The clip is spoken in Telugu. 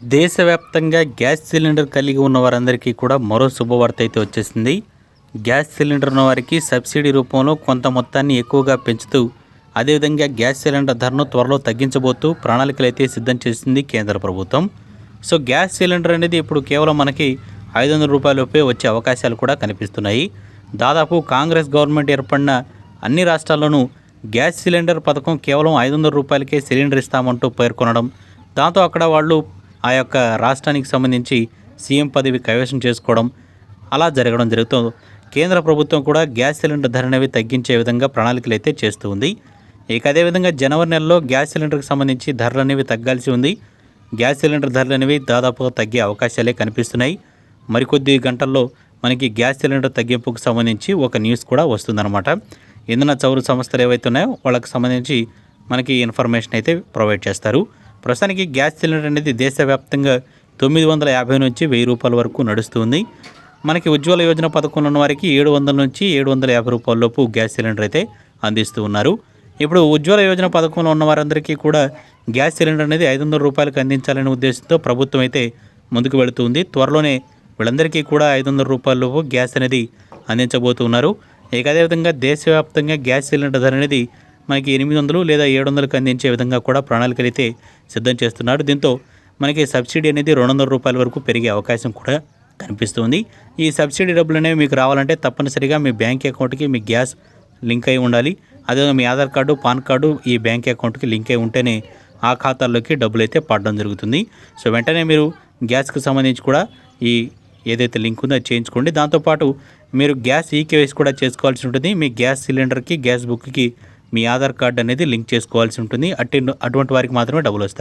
దేశవ్యాప్తంగా గ్యాస్ సిలిండర్ కలిగి ఉన్న వారందరికీ కూడా మరో శుభవార్త అయితే వచ్చేసింది. గ్యాస్ సిలిండర్ ఉన్న వారికి సబ్సిడీ రూపంలో కొంత మొత్తాన్ని ఎక్కువగా పెంచుతూ అదేవిధంగా గ్యాస్ సిలిండర్ ధరను త్వరలో తగ్గించబోతూ ప్రణాళికలు అయితే సిద్ధం చేసింది కేంద్ర ప్రభుత్వం. సో గ్యాస్ సిలిండర్ అనేది ఇప్పుడు కేవలం మనకి ఐదు వందల రూపాయలపై వచ్చే అవకాశాలు కూడా కనిపిస్తున్నాయి. దాదాపు కాంగ్రెస్ గవర్నమెంట్ ఏర్పడిన అన్ని రాష్ట్రాల్లోనూ గ్యాస్ సిలిండర్ పథకం కేవలం ఐదు వందల రూపాయలకే సిలిండర్ ఇస్తామంటూ పేర్కొనడం దాంతో అక్కడ వాళ్ళు ఆ యొక్క రాష్ట్రానికి సంబంధించి సీఎం పదవి కైవసం చేసుకోవడం అలా జరగడం జరుగుతుంది. కేంద్ర ప్రభుత్వం కూడా గ్యాస్ సిలిండర్ ధర తగ్గించే విధంగా ప్రణాళికలు అయితే చేస్తూ ఉంది. ఇక అదేవిధంగా జనవరి నెలలో గ్యాస్ సిలిండర్కి సంబంధించి ధరలు అనేవి తగ్గాల్సి ఉంది. గ్యాస్ సిలిండర్ ధరలు అనేవి దాదాపుగా తగ్గే అవకాశాలే కనిపిస్తున్నాయి. మరికొద్ది గంటల్లో మనకి గ్యాస్ సిలిండర్ తగ్గింపుకు సంబంధించి ఒక న్యూస్ కూడా వస్తుందన్నమాట. ఇంధన చౌరు సంస్థలు ఏవైతే ఉన్నాయో వాళ్ళకి సంబంధించి మనకి ఇన్ఫర్మేషన్ అయితే ప్రొవైడ్ చేస్తారు. ప్రస్తుతానికి గ్యాస్ సిలిండర్ అనేది దేశవ్యాప్తంగా తొమ్మిది వందల యాభై నుంచి వెయ్యి రూపాయల వరకు నడుస్తుంది. మనకి ఉజ్వల యోజన పథకంలో ఉన్న వారికి ఏడు వందల నుంచి ఏడు వందల యాభై రూపాయల లోపు గ్యాస్ సిలిండర్ అయితే అందిస్తూ ఉన్నారు. ఇప్పుడు ఉజ్వల యోజన పథకంలో ఉన్న వారందరికీ కూడా గ్యాస్ సిలిండర్ అనేది ఐదు వందల రూపాయలకు అందించాలనే ఉద్దేశంతో ప్రభుత్వం అయితే ముందుకు వెళుతుంది. త్వరలోనే వీళ్ళందరికీ కూడా ఐదు వందల రూపాయల లోపు గ్యాస్ అనేది అందించబోతున్నారు. ఇక అదేవిధంగా దేశవ్యాప్తంగా గ్యాస్ సిలిండర్ ధర అనేది మనకి ఎనిమిది వందలు లేదా ఏడు వందలకు అందించే విధంగా కూడా ప్రణాళికలు అయితే సిద్ధం చేస్తున్నారు దీంతో మనకి సబ్సిడీ అనేది రెండు వందల రూపాయల వరకు పెరిగే అవకాశం కూడా కనిపిస్తుంది. ఈ సబ్సిడీ డబ్బులు అనేవి మీకు రావాలంటే తప్పనిసరిగా మీ బ్యాంక్ అకౌంట్కి మీ గ్యాస్ లింక్ అయి ఉండాలి. అదే మీ ఆధార్ కార్డు పాన్ కార్డు ఈ బ్యాంక్ అకౌంట్కి లింక్ అయి ఉంటేనే ఆ ఖాతాల్లోకి డబ్బులు అయితే పడడం జరుగుతుంది. సో వెంటనే మీరు గ్యాస్కి సంబంధించి కూడా ఈ ఏదైతే లింక్ ఉందో అది చేయించుకోండి. దాంతోపాటు మీరు గ్యాస్ ఈకేవైసీ కూడా చేసుకోవాల్సి ఉంటుంది. మీ గ్యాస్ సిలిండర్కి గ్యాస్ బుక్కి మీ ఆధార్ కార్డు అనేది లింక్ చేసుకోవాల్సి ఉంటుంది. అట్టి అటువంటి వారికి మాత్రమే డబ్బులు వస్తాయి.